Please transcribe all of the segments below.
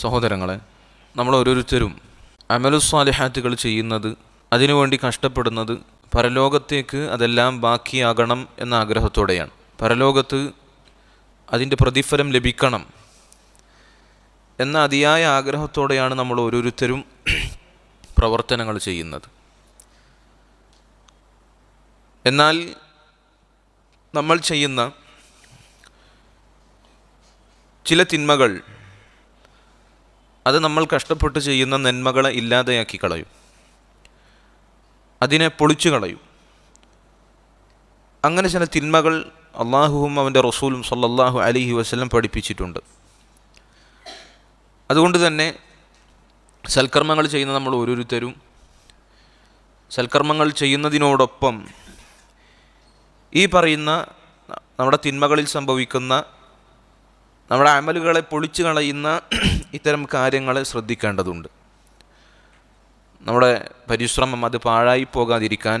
സഹോദരങ്ങളെ നമ്മൾ ഓരോരുത്തരും അമലുസ്വാലിഹാറ്റുകൾ ചെയ്യുന്നത് അതിനുവേണ്ടി കഷ്ടപ്പെടുന്നത് പരലോകത്തേക്ക് അതെല്ലാം ബാക്കിയാകണം എന്ന ആഗ്രഹത്തോടെയാണ്. പരലോകത്ത് അതിന്റെ പ്രതിഫലം ലഭിക്കണം എന്ന അതിയായ ആഗ്രഹത്തോടെയാണ് നമ്മൾ ഓരോരുത്തരും പ്രവർത്തനങ്ങൾ ചെയ്യുന്നത്. എന്നാൽ നമ്മൾ ചെയ്യുന്ന ചില തിന്മകൾ അത് നമ്മൾ കഷ്ടപ്പെട്ട് ചെയ്യുന്ന നന്മകളെ ഇല്ലാതെയാക്കി കളയും. അതിനെ പൊളിച്ചു കളയും. അങ്ങനെ ചില തിന്മകൾ അള്ളാഹുവും അവന്റെ റസൂലും സല്ലല്ലാഹു അലിഹി വസ്ലം പഠിപ്പിച്ചിട്ടുണ്ട്. അതുകൊണ്ട് തന്നെ സൽക്കർമ്മങ്ങൾ ചെയ്യുന്ന നമ്മൾ ഓരോരുത്തരും സൽക്കർമ്മങ്ങൾ ചെയ്യുന്നതിനോടൊപ്പം ഈ പറയുന്ന നമ്മുടെ തിന്മകളിൽ സംഭവിക്കുന്ന നമ്മുടെ അമലുകളെ പൊളിച്ചു കളയുന്ന ഇത്തരം കാര്യങ്ങൾ ശ്രദ്ധിക്കേണ്ടതുണ്ട്. നമ്മുടെ പരിശ്രമം അത് പാഴായി പോകാതിരിക്കാൻ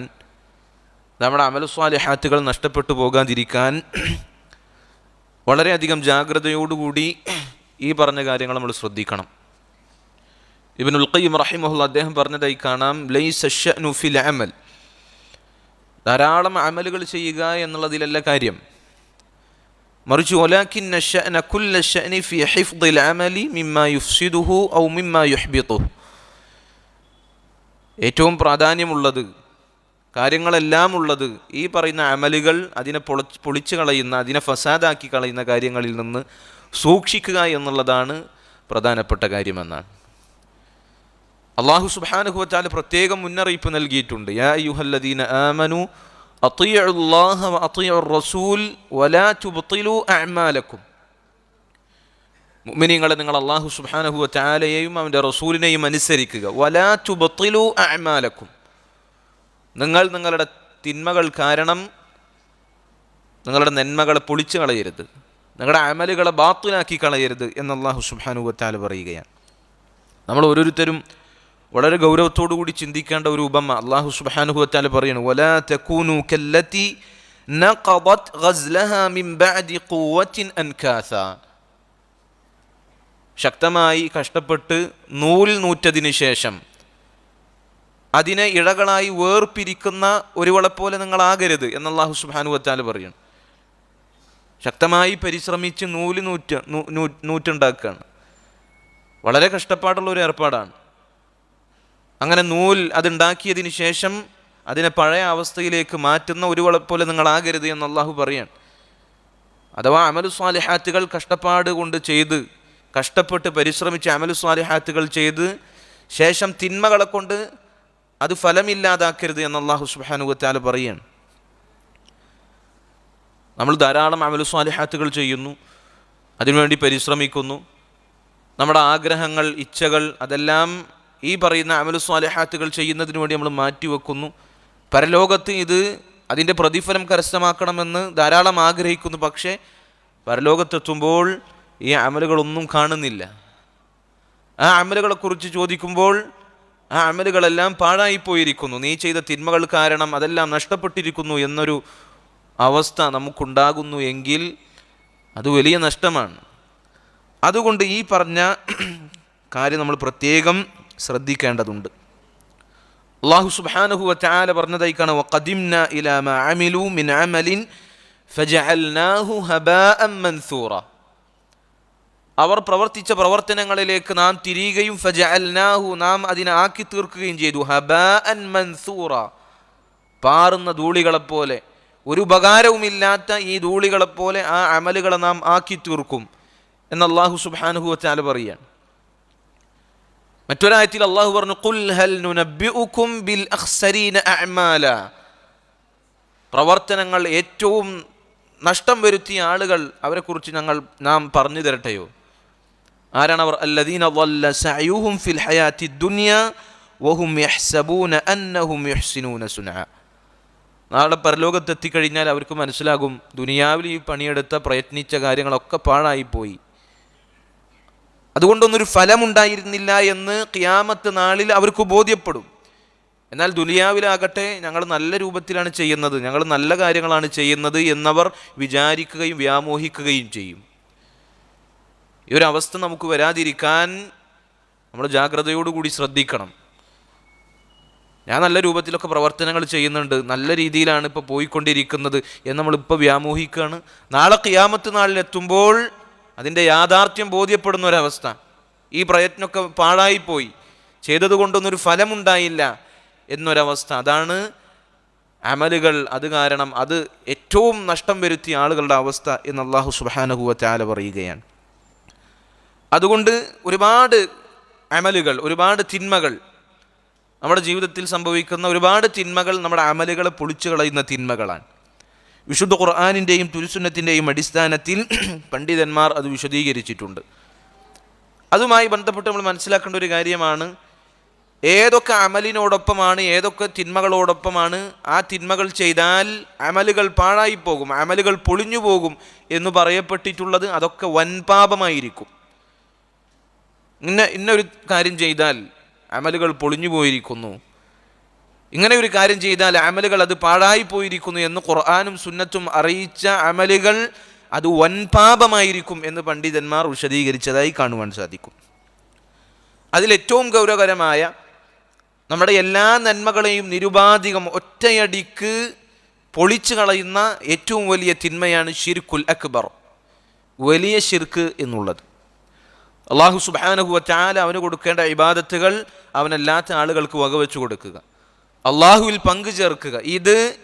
നമ്മുടെ അമലസ്വാലിഹാത്തുകൾ നഷ്ടപ്പെട്ടു പോകാതിരിക്കാൻ വളരെയധികം ജാഗ്രതയോടുകൂടി ഈ പറഞ്ഞ കാര്യങ്ങൾ നമ്മൾ ശ്രദ്ധിക്കണം. ഇബിനുൽ ഖയ്യിം റഹിമഹുല്ല അദ്ദേഹം പറഞ്ഞതായി കാണാം ലൈ അമൽ. ധാരാളം അമലുകൾ ചെയ്യുക എന്നുള്ളതിലല്ല കാര്യം. മറിച്ച് യുഫ്സിദുഹു ഔ ഏറ്റവും പ്രാധാന്യമുള്ളത് കാര്യങ്ങളെല്ലാം ഉള്ളത് ഈ പറയുന്ന അമലുകൾ അതിനെ പൊളിച്ച് പൊളിച്ചു കളയുന്ന അതിനെ ഫസാദാക്കി കളയുന്ന കാര്യങ്ങളിൽ നിന്ന് സൂക്ഷിക്കുക എന്നുള്ളതാണ് പ്രധാനപ്പെട്ട കാര്യമെന്നാണ്. അള്ളാഹു സുബാനുഹുവച്ചാൽ പ്രത്യേകം മുന്നറിയിപ്പ് നൽകിയിട്ടുണ്ട്. യാ യുഹല്ലദീന ആമനു അത്തിയുല്ലാഹ അത്തിയു റസൂൽ വലാ തുബ്തിലു അഅമാലക്കും. മുഅ്മിനീങ്ങളെ നിങ്ങൾ അള്ളാഹു സുബ്ഹാനഹു വതആലയെയും അവന്റെ റസൂലിനെയും അനുസരിക്കുക. വലാ തുബ്തിലു അഅമാലകും നിങ്ങൾ നിങ്ങളുടെ തിന്മകൾ കാരണം നിങ്ങളുടെ നന്മകളെ പൊളിച്ചു കളയരുത്. നിങ്ങളുടെ അമലുകളെ ബാത്തിലാക്കി കളയരുത് എന്ന് അള്ളാഹു സുബ്ഹാനഹു വതആല പറയുകയാണ്. നമ്മൾ ഓരോരുത്തരും വളരെ കൂടി ചിന്തിക്കേണ്ട ഒരു ഉപമ അള്ളാഹു സുബ്ഹാനഹു വതആല പറയുന്നു വലാ ശക്തമായി കഷ്ടപ്പെട്ട് നൂൽ നൂറ്റതിന് ശേഷം അതിനെ ഇഴകളായി വേർപിരിക്കുന്ന ഒരുവളെ പോലെ നിങ്ങളാകരുത് എന്ന് അള്ളാഹു സുബ്ഹാനഹു വതആല പറയുന്നു. ശക്തമായി പരിശ്രമിച്ച് നൂൽ നൂറ്റ് നൂറ്റുണ്ടാക്കുകയാണ്. വളരെ കഷ്ടപ്പാടുള്ള ഒരു ഏർപ്പാടാണ്. അങ്ങനെ നൂൽ അതുണ്ടാക്കിയതിന് ശേഷം അതിനെ പഴയ അവസ്ഥയിലേക്ക് മാറ്റുന്ന ഒരു പോലെ നിങ്ങളാകരുത് എന്ന് അള്ളാഹു പറയാൻ അഥവാ അമലു സ്വാലിഹാത്തുകൾ കഷ്ടപ്പാട് കൊണ്ട് ചെയ്ത് കഷ്ടപ്പെട്ട് പരിശ്രമിച്ച് അമലു സ്വാലിഹാത്തുകൾ ചെയ്ത് ശേഷം തിന്മകളെ കൊണ്ട് അത് ഫലമില്ലാതാക്കരുത് എന്ന് അള്ളാഹു സുബാനുഗത്താൽ പറയാണ്. നമ്മൾ ധാരാളം അമലു സ്വാലിഹാത്തുകൾ ചെയ്യുന്നു അതിനുവേണ്ടി പരിശ്രമിക്കുന്നു. നമ്മുടെ ആഗ്രഹങ്ങൾ ഇച്ഛകൾ അതെല്ലാം ഈ പറയുന്ന അമലു സ്വാലിഹാത്തുകൾ ചെയ്യുന്നതിന് വേണ്ടി നമ്മൾ മാറ്റിവെക്കുന്നു. പരലോകത്ത് ഇത് അതിന്റെ പ്രതിഫലം കരസ്ഥമാക്കണമെന്ന് ധാരാളം ആഗ്രഹിക്കുന്നു. പക്ഷേ പരലോകത്തെത്തുമ്പോൾ ഈ അമലുകളൊന്നും കാണുന്നില്ല. ആ അമലുകളെക്കുറിച്ച് ചോദിക്കുമ്പോൾ ആ അമലുകളെല്ലാം പാഴായിപ്പോയിരിക്കുന്നു. നീ ചെയ്ത തിന്മകൾ കാരണം അതെല്ലാം നഷ്ടപ്പെട്ടിരിക്കുന്നു എന്നൊരു അവസ്ഥ നമുക്കുണ്ടാകുന്നു എങ്കിൽ അത് വലിയ നഷ്ടമാണ്. അതുകൊണ്ട് ഈ പറഞ്ഞ കാര്യം നമ്മൾ പ്രത്യേകം ശ്രദ്ധിക്കേണ്ടതുണ്ട്. അള്ളാഹു സുബ്ഹാനഹു ചാല പറഞ്ഞതായി കാണാം വഖദിംന ഇലാ മാ അമിലു മിൻ ഫജഅൽനാഹു മൻസൂറ. അവർ പ്രവർത്തിച്ച പ്രവർത്തനങ്ങളിലേക്ക് നാം തിരിയുകയും ഫജഅൽനാഹു നാം അതിനെ ആക്കി തീർക്കുകയും ചെയ്തു. ഹബാഅൻ മൻസൂറ പാറുന്ന ധൂളികളെപ്പോലെ. ഒരു ഉപകാരവുമില്ലാത്ത ഈ ധൂളികളെപ്പോലെ ആ അമലുകളെ നാം ആക്കി തീർക്കും. എന്ന് അള്ളാഹു സുബ്ഹാനഹു പറയുകയാണ്. മറ്റൊരായത്തിൽ അള്ളാഹു പറഞ്ഞു "ഖുൽ ഹൽ നുനബ്ബിഉകും ബിൽ അഖ്സരീന അഅമാല. പ്രവർത്തനങ്ങൾ ഏറ്റവും നഷ്ടം വരുത്തിയ ആളുകൾ അവരെക്കുറിച്ച് ഞങ്ങൾ നാം പറഞ്ഞു തരട്ടെയോ? ആരാണ് അവർ? അല്ലദീന വല്ല സഅയൂഹും ഫിൽ ഹയാത്തി ദുനിയ വഹും യഹ്സബൂന അന്നഹും യുഹ്സിനൂന സുന. നാളെ പരലോകത്തെത്തിക്കഴിഞ്ഞാൽ അവർക്ക് മനസ്സിലാകും ദുനിയാവിൽ ഈ പണിയെടുത്ത പ്രയത്നിച്ച കാര്യങ്ങളൊക്കെ പാഴായിപ്പോയി. അതുകൊണ്ടൊന്നൊരു ഫലമുണ്ടായിരുന്നില്ല എന്ന് ക്യാമത്ത് നാളിൽ അവർക്ക് ബോധ്യപ്പെടും. എന്നാൽ ദുനിയാവിലാകട്ടെ ഞങ്ങൾ നല്ല രൂപത്തിലാണ് ചെയ്യുന്നത് ഞങ്ങൾ നല്ല കാര്യങ്ങളാണ് ചെയ്യുന്നത് എന്നവർ വിചാരിക്കുകയും വ്യാമോഹിക്കുകയും ചെയ്യും. ഈ ഒരു അവസ്ഥ നമുക്ക് വരാതിരിക്കാൻ നമ്മൾ ജാഗ്രതയോടുകൂടി ശ്രദ്ധിക്കണം. ഞാൻ നല്ല രൂപത്തിലൊക്കെ പ്രവർത്തനങ്ങൾ ചെയ്യുന്നുണ്ട് നല്ല രീതിയിലാണ് ഇപ്പോൾ പോയിക്കൊണ്ടിരിക്കുന്നത് എന്ന് നമ്മളിപ്പോൾ വ്യാമോഹിക്കുകയാണ്. നാളെ കിയാമത്ത് നാളിലെത്തുമ്പോൾ അതിന്റെ യാഥാർത്ഥ്യം ബോധ്യപ്പെടുന്ന ഒരവസ്ഥ ഈ പ്രയത്നമൊക്കെ പാഴായിപ്പോയി. ചെയ്തതുകൊണ്ടൊന്നൊരു ഫലമുണ്ടായില്ല എന്നൊരവസ്ഥ. അതാണ് അമലുകൾ. അത് കാരണം അത് ഏറ്റവും നഷ്ടം വരുത്തിയ ആളുകളുടെ അവസ്ഥ എന്ന് അള്ളാഹു സുബാനഹുവ പറയുകയാണ്. അതുകൊണ്ട് ഒരുപാട് അമലുകൾ ഒരുപാട് തിന്മകൾ നമ്മുടെ ജീവിതത്തിൽ സംഭവിക്കുന്ന ഒരുപാട് തിന്മകൾ നമ്മുടെ അമലുകളെ പൊളിച്ചു കളയുന്ന തിന്മകളാണ്. വിശുദ്ധ ഖുർആാനിന്റെയും തുരുസുന്നത്തിന്റെയും അടിസ്ഥാനത്തിൽ പണ്ഡിതന്മാർ അത് വിശദീകരിച്ചിട്ടുണ്ട്. അതുമായി ബന്ധപ്പെട്ട് നമ്മൾ മനസ്സിലാക്കേണ്ട ഒരു കാര്യമാണ് ഏതൊക്കെ അമലിനോടൊപ്പമാണ് ഏതൊക്കെ തിന്മകളോടൊപ്പമാണ് ആ തിന്മകൾ ചെയ്താൽ അമലുകൾ പാഴായി പോകും അമലുകൾ പൊളിഞ്ഞു പോകും എന്ന് പറയപ്പെട്ടിട്ടുള്ളത് അതൊക്കെ വൻപാപമായിരിക്കും. ഇന്ന ഇന്നൊരു കാര്യം ചെയ്താൽ അമലുകൾ പൊളിഞ്ഞു പോയിരിക്കുന്നു. ഇങ്ങനെ ഒരു കാര്യം ചെയ്താൽ അമലുകൾ അത് പാഴായിപ്പോയിരിക്കുന്നു എന്ന് ഖുർആാനും സുന്നത്തും അറിയിച്ച അമലുകൾ അത് വൻപാപമായിരിക്കും എന്ന് പണ്ഡിതന്മാർ വിശദീകരിച്ചതായി കാണുവാൻ സാധിക്കും. അതിലേറ്റവും ഗൗരവകരമായ നമ്മുടെ എല്ലാ നന്മകളെയും നിരുപാധികം ഒറ്റയടിക്ക് പൊളിച്ചു കളയുന്ന ഏറ്റവും വലിയ തിന്മയാണ് ഷിർക്കുൽ അക്ബർ. വലിയ ഷിർക്ക് എന്നുള്ളത്. അള്ളാഹു സുബാനഹുവ ചാല അവന് കൊടുക്കേണ്ട ഇബാദത്തുകൾ അവനല്ലാത്ത ആളുകൾക്ക് വകവെച്ചു കൊടുക്കുക. അള്ളാഹുവിൽ പങ്കു ചേർക്കുക. ഇത്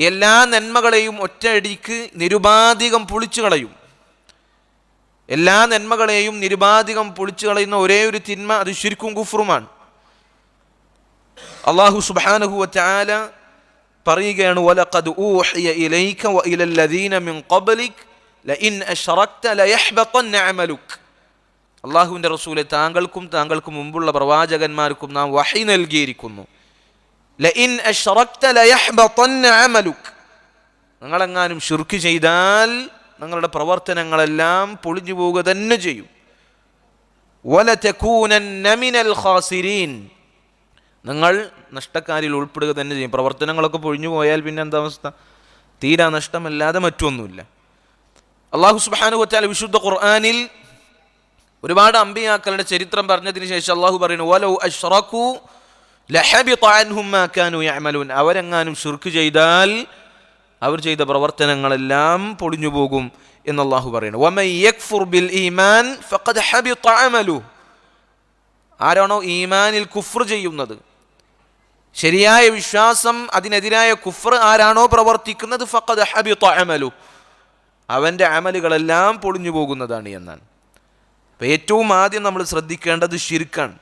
എല്ലാ നന്മകളെയും ഒറ്റയടിക്ക് നിരുപാധികം പൊളിച്ചു കളയും. എല്ലാ നന്മകളെയും നിരുപാധികം പൊളിച്ചു കളയുന്ന ഒരേ ഒരു തിന്മ അത് ശുരുക്കും കുഫറുമാണ്. അള്ളാഹു സുബാനഹു ചാല പറയുകയാണ് വലഖദ് ഇലൈക അമലുക്. അള്ളാഹുവിന്റെ റസൂലെ താങ്കൾക്കും താങ്കൾക്ക് മുമ്പുള്ള പ്രവാചകന്മാർക്കും നാം വഹി നൽകിയിരിക്കുന്നു. അമലുക്. നിങ്ങളെങ്ങാനും ഷിർക്ക് ചെയ്താൽ നിങ്ങളുടെ പ്രവർത്തനങ്ങളെല്ലാം പൊളിഞ്ഞു പോവുക തന്നെ ചെയ്യും. മിനൽ ഖാസിരീൻ. നിങ്ങൾ നഷ്ടക്കാരിൽ ഉൾപ്പെടുക തന്നെ ചെയ്യും. പ്രവർത്തനങ്ങളൊക്കെ പൊഴിഞ്ഞു പോയാൽ പിന്നെ എന്താ അവസ്ഥ? തീരാ നഷ്ടമല്ലാതെ മറ്റൊന്നുമില്ല. അള്ളാഹു സുബാനു വച്ചാൽ വിശുദ്ധ ഖുർആാനിൽ ഒരുപാട് അമ്പിയാക്കളുടെ ചരിത്രം പറഞ്ഞതിന് ശേഷം അള്ളാഹു പറയുന്നു വലൗ അഷ്റഖു അവരെങ്ങാനും ശുർക്ക് ചെയ്താൽ അവർ ചെയ്ത പ്രവർത്തനങ്ങളെല്ലാം പൊളിഞ്ഞു പോകും എന്ന് അള്ളാഹു പറയുന്നു ആരാണോ ഈമാനിൽ കുഫർ ചെയ്യുന്നത്? ശരിയായ വിശ്വാസം അതിനെതിരായ കുഫർ ആരാണോ പ്രവർത്തിക്കുന്നത്? ഫഖദ് ഹബിത അമലു. അവന്റെ അമലുകളെല്ലാം പൊളിഞ്ഞു പോകുന്നതാണ് എന്നാണ്. ഏറ്റവും ആദ്യം നമ്മൾ ശ്രദ്ധിക്കേണ്ടത് ഷിർക്കാണ്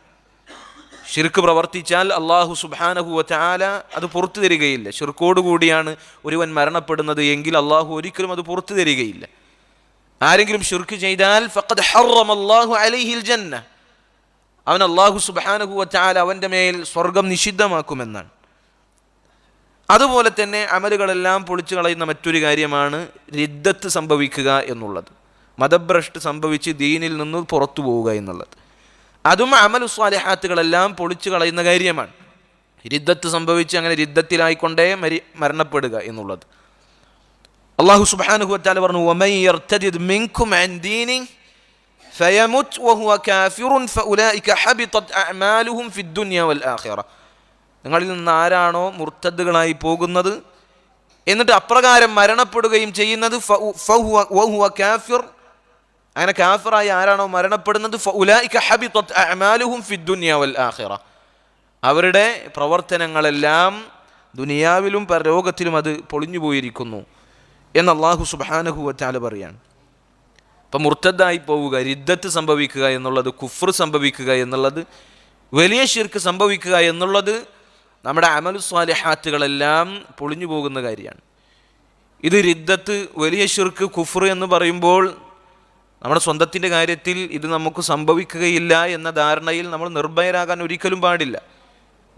ഷിർക്ക് പ്രവർത്തിച്ചാൽ അള്ളാഹു സുബാനഹു വചാല അത് പുറത്തു തരികയില്ല. ഷിർക്കോട് കൂടിയാണ് ഒരുവൻ മരണപ്പെടുന്നത് എങ്കിൽ അള്ളാഹു ഒരിക്കലും അത് പുറത്തു തരികയില്ല. ആരെങ്കിലും ഷിർക്ക് ചെയ്താൽ ഫഖദ് ഹറം അള്ളാഹു അലൈഹിൽ ജന്ന. അവൻ അള്ളാഹു സുബാനഹു വച്ചാൽ അവന്റെ മേൽ സ്വർഗം നിഷിദ്ധമാക്കുമെന്നാണ്. അതുപോലെ തന്നെ അമലുകളെല്ലാം പൊളിച്ചു കളയുന്ന മറ്റൊരു കാര്യമാണ് രിദ്ധത്ത് സംഭവിക്കുക എന്നുള്ളത്. മതഭ്രഷ്ട് സംഭവിച്ച് ദീനിൽ നിന്ന് പുറത്തു പോവുക എന്നുള്ളത്. അതും അമലു സ്വാലിഹാത്തുകളെല്ലാം പൊളിച്ചു കളയുന്ന കാര്യമാണ് രിദ്ധത്ത് സംഭവിച്ച് അങ്ങനെ രിദ്ധത്തിലായിക്കൊണ്ടേ മരി മരണപ്പെടുക എന്നുള്ളത് അള്ളാഹു സുബാനുഹു വച്ചാൽ പറഞ്ഞു "വമൻ യർത്തദിദ് മിൻകും അൻ ദീനിഹി فيمت وهو كافر فأولئك حبطت أعمالهم في الدنيا والآخرة നിങ്ങളിൽ നിന്ന് ആരാണോ മുർത്തദ്ദുകളായി പോകുന്നത് എന്നിട്ട് അപ്രകാരം മരണപ്പെടുകയും ചെയ്യുന്നത് ഫഉ- ഫഹുവ- വഹുവ കാഫിർ അങ്ങനെ കാഫിറായി ആരാണോ മരണപ്പെടുന്നത്? അവരുടെ പ്രവർത്തനങ്ങളെല്ലാം ദുനിയാവിലും പരലോകത്തിലും അത് പൊളിഞ്ഞു പോയിരിക്കുന്നു എന്ന് അള്ളാഹു സുബാനഹുവറ്റാൽ പറയാണ്. ഇപ്പം മുർത്തദ്ദായി പോവുക രിദ്ധത്ത് സംഭവിക്കുക എന്നുള്ളത് കുഫർ സംഭവിക്കുക എന്നുള്ളത് വലിയ ശിർക്ക് സംഭവിക്കുക എന്നുള്ളത് നമ്മുടെ അമലുസ്വാലിഹാത്തുകളെല്ലാം പൊളിഞ്ഞു പോകുന്ന കാര്യമാണ്. ഇത് രിദ്ധത്ത് വലിയ ശിർക്ക് കുഫർ എന്ന് പറയുമ്പോൾ നമ്മുടെ സ്വന്തത്തിന്റെ കാര്യത്തിൽ ഇത് നമുക്ക് സംഭവിക്കുകയില്ല എന്ന ധാരണയിൽ നമ്മൾ നിർഭയരാകാൻ ഒരിക്കലും പാടില്ല.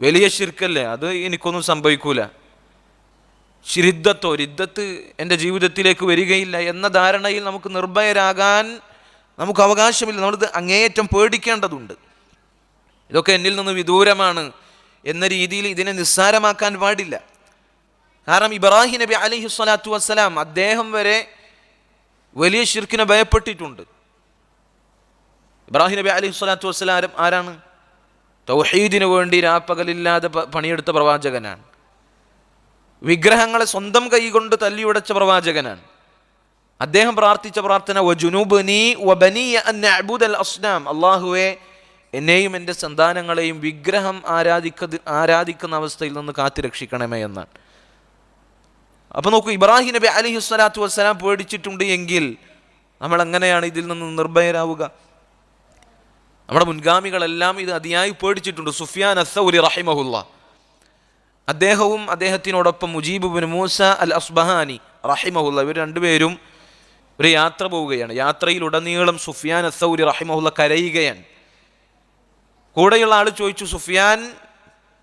വലിയ ശിർക്കല്ലേ? അത് എനിക്കൊന്നും സംഭവിക്കൂല. ശിരിദ്ധത്തോ രിദ്ധത്ത് എന്റെ ജീവിതത്തിലേക്ക് വരികയില്ല എന്ന ധാരണയിൽ നമുക്ക് നിർഭയരാകാൻ നമുക്ക് അവകാശമില്ല. നമ്മളിത് അങ്ങേയറ്റം പേടിക്കേണ്ടതുണ്ട്. ഇതൊക്കെ എന്നിൽ നിന്ന് വിദൂരമാണ് എന്ന രീതിയിൽ ഇതിനെ നിസ്സാരമാക്കാൻ പാടില്ല. കാരണം ഇബ്രാഹിം നബി അലിഹുസ്വലാത്തു വസ്സലാം അദ്ദേഹം വരെ വലിയ ഷിർക്കിനെ ഭയപ്പെട്ടിട്ടുണ്ട്. ഇബ്രാഹിം നബി അലൈഹി സ്വലാത്തു വസ്സലാം ആരാണ്? തൗഹീദിനു വേണ്ടി രാപ്പകലില്ലാതെ പണിയെടുത്ത പ്രവാചകനാണ്. വിഗ്രഹങ്ങളെ സ്വന്തം കൈകൊണ്ട് തല്ലിയുടച്ച പ്രവാചകനാണ്. അദ്ദേഹം പ്രാർത്ഥിച്ച പ്രാർത്ഥന അള്ളാഹുവെ എന്നെയും എന്റെ സന്താനങ്ങളെയും വിഗ്രഹം ആരാധിക്ക ആരാധിക്കുന്ന അവസ്ഥയിൽ നിന്ന് കാത്തുരക്ഷിക്കണമേ എന്നാണ്. അപ്പോൾ നോക്കൂ ഇബ്രാഹിം നബി അലൈഹി സ്വലാത്തു വസ്സലാം പേടിച്ചിട്ടുണ്ട് എങ്കിൽ നമ്മൾ എങ്ങനെയാണ് ഇതിൽ നിന്ന് നിർഭയരാവുക? നമ്മുടെ മുൻഗാമികളെല്ലാം ഇത് അതിയായി പേടിച്ചിട്ടുണ്ട്. സുഫിയാൻ അസൗലി റഹിമഹുല്ല. അദ്ദേഹവും അദ്ദേഹത്തിനോടൊപ്പം Mujib bin Musa al Asbahani റഹിമഹുല്ല. ഇവർ രണ്ടുപേരും ഒരു യാത്ര പോവുകയാണ്. യാത്രയിലുടനീളം സുഫിയാൻ അസൗലി റഹിമഹുല്ല കരയുകയാണ്. കൂടെയുള്ള ആൾ ചോദിച്ചു സുഫിയാൻ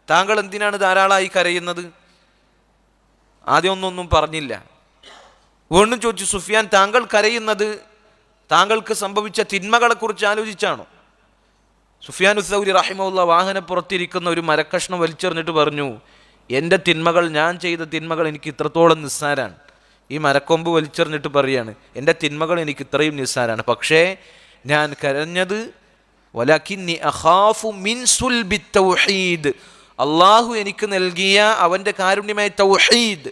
താങ്കൾ എന്തിനാണ് ധാരാളമായി കരയുന്നത്? ആദ്യം ഒന്നൊന്നും പറഞ്ഞില്ല. വീണ്ടും ചോദിച്ചു സുഫിയാൻ താങ്കൾ കരയുന്നത് താങ്കൾക്ക് സംഭവിച്ച തിന്മകളെക്കുറിച്ച് ആലോചിച്ചാണോ? സുഫിയാൻ ഉസൗരി റഹിമുള്ള വാഹനപ്പുറത്തിരിക്കുന്ന ഒരു മരക്കഷ്ണം വലിച്ചെറിഞ്ഞിട്ട് പറഞ്ഞു എന്റെ തിന്മകൾ ഞാൻ ചെയ്ത തിന്മകൾ എനിക്ക് ഇത്രത്തോളം നിസ്സാരാണ്. ഈ മരക്കൊമ്പ് വലിച്ചെറിഞ്ഞിട്ട് പറയാണ് എന്റെ തിന്മകൾ എനിക്ക് ഇത്രയും നിസ്സാരാണ്. പക്ഷേ ഞാൻ കരഞ്ഞത് തൗഹീദ് അള്ളാഹു എനിക്ക് നൽകിയ അവന്റെ കാരുണ്യമായ തൗഹീദ്.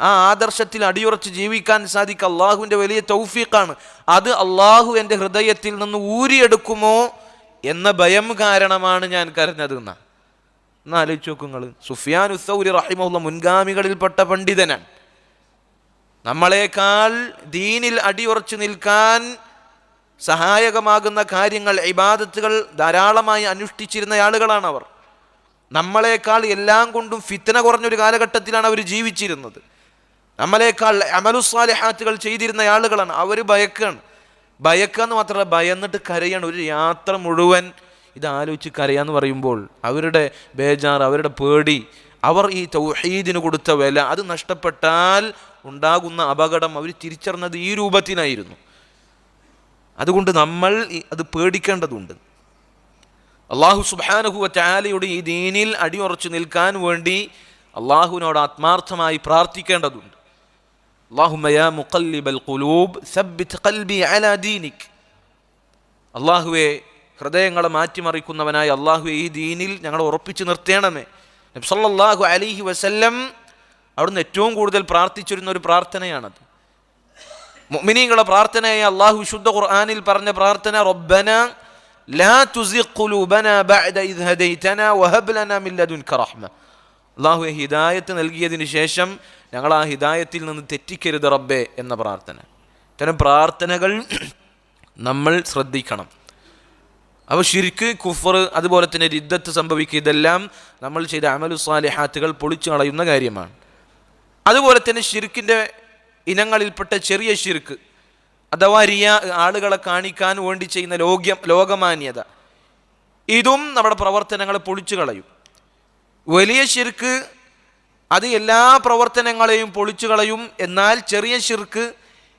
ആ ആദർശത്തിൽ അടിയുറച്ച് ജീവിക്കാൻ സാധിക്കുക അള്ളാഹുവിന്റെ വലിയ തൗഫീഖാണ്. അത് അള്ളാഹു എന്റെ ഹൃദയത്തിൽ നിന്ന് ഊരിയെടുക്കുമോ എന്ന ഭയം കാരണമാണ് ഞാൻ കരഞ്ഞത് എന്നാണ് എന്നാലോചിച്ച് നോക്കും നിങ്ങൾ സുഫിയാൻ ഉസൗരി റഹിമുള്ള മുൻഗാമികളിൽപ്പെട്ട പണ്ഡിതനാണ്. നമ്മളെക്കാൾ ദീനിൽ അടിയുറച്ചു നിൽക്കാൻ സഹായകമാകുന്ന കാര്യങ്ങൾ ഇബാദത്തുകൾ ധാരാളമായി അനുഷ്ഠിച്ചിരുന്ന ആളുകളാണ് അവർ നമ്മളെക്കാൾ എല്ലാം കൊണ്ടും ഫിത്തന കുറഞ്ഞൊരു കാലഘട്ടത്തിലാണ് അവർ ജീവിച്ചിരുന്നത്. നമ്മളെക്കാൾ അമലുസ്വാലിഹാത്തുകൾ ചെയ്തിരുന്ന ആളുകളാണ്. അവർ ഭയക്കാണ്. ഭയക്കുക എന്ന് മാത്രമല്ല ഭയന്നിട്ട് കരയാണ്. ഒരു യാത്ര മുഴുവൻ ഇത് ആലോചിച്ച് കരയാന്ന് പറയുമ്പോൾ അവരുടെ ബേജാർ അവരുടെ പേടി അവർ ഈ തൗഹീദിന് കൊടുത്ത വില അത് നഷ്ടപ്പെട്ടാൽ ഉണ്ടാകുന്ന അപകടം അവർ തിരിച്ചറിഞ്ഞത് ഈ രൂപത്തിനായിരുന്നു. അതുകൊണ്ട് നമ്മൾ അത് പേടിക്കേണ്ടതുണ്ട്. അള്ളാഹു സുബാനഹുവറ്റാലയുടെ ഈ ദീനിൽ അടിയുറച്ചു നിൽക്കാൻ വേണ്ടി അള്ളാഹുവിനോട് ആത്മാർത്ഥമായി പ്രാർത്ഥിക്കേണ്ടതുണ്ട്. അള്ളാഹുവെ ഹൃദയങ്ങളെ മാറ്റിമറിക്കുന്നവനായ അള്ളാഹുവെ ഈ ദീനിൽ ഞങ്ങളെ ഉറപ്പിച്ചു നിർത്തേണമേ. നബ്സല്ലാഹു അലിഹി വസല്ലം അവിടുന്ന് ഏറ്റവും കൂടുതൽ പ്രാർത്ഥിച്ചിരുന്ന ഒരു പ്രാർത്ഥനയാണത്. മുഅ്മിനീങ്ങളുടെ പ്രാർത്ഥനയായ അള്ളാഹു വിശുദ്ധ ഖുർആാനിൽ പറഞ്ഞ പ്രാർത്ഥന റൊബന ലാ തുസിഖ് ഖുലൂബന ബഅദ ഇദ് ഹദൈതന വഹബ് ലനാ മിൻ ലദുൻക റഹ്മ അള്ളാഹു ഹിദായത്ത് നൽകിയതിന് ശേഷം ഞങ്ങൾ ആ ഹിദായത്തിൽ നിന്ന് തെറ്റിക്കരുത് റബ്ബേ എന്ന പ്രാർത്ഥന. ഇത്തരം പ്രാർത്ഥനകൾ നമ്മൾ ശ്രദ്ധിക്കണം. അപ്പോൾ ഷിർക്ക് കുഫർ അതുപോലെ തന്നെ രിദ്ദത്ത് സംഭവിക്കുക ഇതെല്ലാം നമ്മൾ ചെയ്ത അമലു സാലിഹാത്തുകൾ പൊളിച്ചു കളയുന്ന കാര്യമാണ്. അതുപോലെ തന്നെ ഷിർക്കിന്റെ ഇനങ്ങളിൽപ്പെട്ട ചെറിയ ഷിർക്ക് അഥവാ റിയ ആളുകളെ കാണിക്കാൻ വേണ്ടി ചെയ്യുന്ന ലോക്യം ലോകമാന്യത. ഇതും നമ്മുടെ പ്രവർത്തനങ്ങളെ പൊളിച്ചു കളയും. വലിയ ശിർക്ക് അത് എല്ലാ പ്രവർത്തനങ്ങളെയും പൊളിച്ചു കളയും. എന്നാൽ ചെറിയ ശിർക്ക്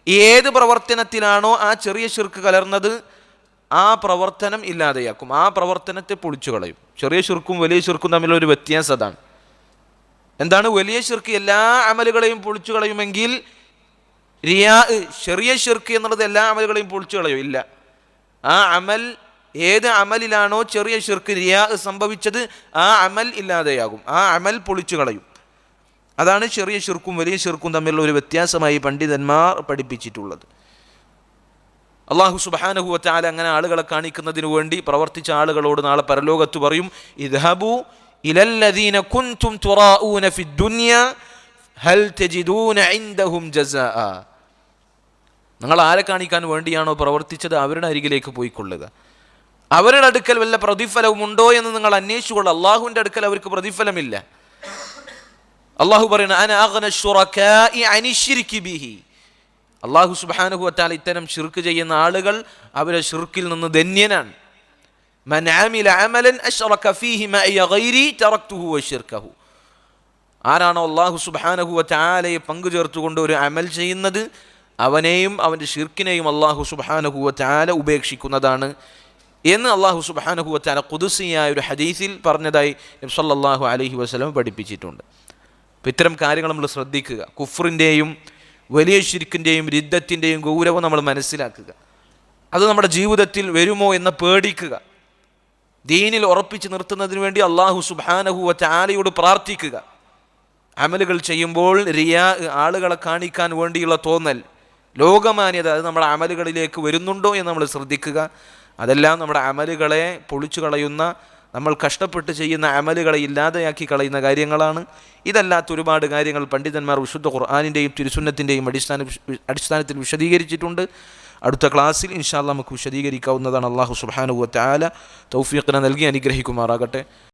ഏത് പ്രവർത്തനത്തിലാണോ ആ ചെറിയ ശിർക്ക് കലർന്നത് ആ പ്രവർത്തനം ഇല്ലാതെയാക്കും. ആ പ്രവർത്തനത്തെ പൊളിച്ചു കളയും. ചെറിയ ശിർക്കും വലിയ ശിർക്കും തമ്മിലൊരു വ്യത്യാസം അതാണ്. എന്താണ്? വലിയ ശിർക്ക് എല്ലാ അമലുകളെയും പൊളിച്ചു കളയുമെങ്കിൽ റിയാ ചെറിയ ഷിർക്ക് എന്നുള്ളത് എല്ലാ അമലുകളെയും പൊളിച്ചു കളയോ. ഇല്ല. ആ അമൽ ഏത് അമലിലാണോ ചെറിയ ഷിർക്ക് റിയാ സംഭവിച്ചത് ആ അമൽ ഇല്ലാതെയാകും. ആ അമൽ പൊളിച്ചു കളയും. അതാണ് ചെറിയ ഷിർക്കും വലിയ ഷിർക്കും തമ്മിലുള്ള ഒരു വ്യത്യാസമായി പണ്ഡിതന്മാർ പഠിപ്പിച്ചിട്ടുള്ളത്. അള്ളാഹു സുബാനഹുവറ്റാല അങ്ങനെ ആളുകളെ കാണിക്കുന്നതിനു വേണ്ടി പ്രവർത്തിച്ച ആളുകളോട് നാളെ പരലോകത്ത് പറയും ഇദ്ഹബു ഇലല്ലദീന കുൻതും തുറാഊന ഫിദ്ദുനിയ ഹൽ തജിദൂന ഇൻദഹും ജസാഅ നിങ്ങൾ ആരെ കാണിക്കാൻ വേണ്ടിയാണോ പ്രവർത്തിച്ചത് അവരുടെ അരികിലേക്ക് പോയിക്കൊള്ളുക. അവരുടെ അടുക്കൽ വല്ല പ്രതിഫലവും ഉണ്ടോ എന്ന് നിങ്ങൾ അന്വേഷിച്ചുകൊള്ളുക അള്ളാഹുവിന്റെ അടുക്കൽ അവർക്ക് പ്രതിഫലമില്ല. അള്ളാഹു പറയുന്നു. അള്ളാഹു സുബ്ഹാനഹു വതആല ഇത്തരം ഷിർക്ക് ചെയ്യുന്ന ആളുകൾ അവരെ ഷിർക്കിൽ നിന്ന് ധന്യനാണ്. ആരാണോ അള്ളാഹു സുബ്ഹാനഹു വതആലയെ പങ്കുചേർത്തുകൊണ്ട് ഒരു അമൽ ചെയ്യുന്നത് അവനെയും അവന്റെ ഷിർക്കിനെയും അള്ളാഹു സുബ്ഹാനഹു ചാല ഉപേക്ഷിക്കുന്നതാണ് എന്ന് അള്ളാഹു സുബ്ഹാനഹു ചാല കുതുസിയായ ഒരു ഹദീസിൽ പറഞ്ഞതായി നബി അലഹി വസ്ലം പഠിപ്പിച്ചിട്ടുണ്ട്. അപ്പോൾ ഇത്തരം കാര്യങ്ങൾ നമ്മൾ ശ്രദ്ധിക്കുക. കുഫറിന്റെയും വലിയ ശിരിക്കിന്റെയും രിദ്ധത്തിന്റെയും ഗൗരവം നമ്മൾ മനസ്സിലാക്കുക. അത് നമ്മുടെ ജീവിതത്തിൽ വരുമോ എന്ന് പേടിക്കുക. ദീനിൽ ഉറപ്പിച്ച് നിർത്തുന്നതിന് വേണ്ടി അള്ളാഹു സുബാനഹുവ ചാലയോട് പ്രാർത്ഥിക്കുക. അമലുകൾ ചെയ്യുമ്പോൾ റിയാ ആളുകളെ കാണിക്കാൻ വേണ്ടിയുള്ള തോന്നൽ. ലോകമാന്യത അത് നമ്മുടെ അമലുകളിലേക്ക് വരുന്നുണ്ടോ എന്ന് നമ്മൾ ശ്രദ്ധിക്കുക. അതെല്ലാം നമ്മുടെ അമലുകളെ പൊളിച്ചു കളയുന്ന നമ്മൾ കഷ്ടപ്പെട്ട് ചെയ്യുന്ന അമലുകളെ ഇല്ലാതെയാക്കി കളയുന്ന കാര്യങ്ങളാണ്. ഇതല്ലാത്ത ഒരുപാട് കാര്യങ്ങൾ പണ്ഡിതന്മാർ വിശുദ്ധ ഖുർആാനിന്റെയും തിരുസുന്നത്തിന്റെയും അടിസ്ഥാന അടിസ്ഥാനത്തിൽ വിശദീകരിച്ചിട്ടുണ്ട്. അടുത്ത ക്ലാസ്സിൽ ഇൻഷാല്ല നമുക്ക് വിശദീകരിക്കാവുന്നതാണ്. അള്ളാഹു സുബാനുവ ചാല തൗഫീഖിനെ നൽകി അനുഗ്രഹിക്കുമാറാകട്ടെ.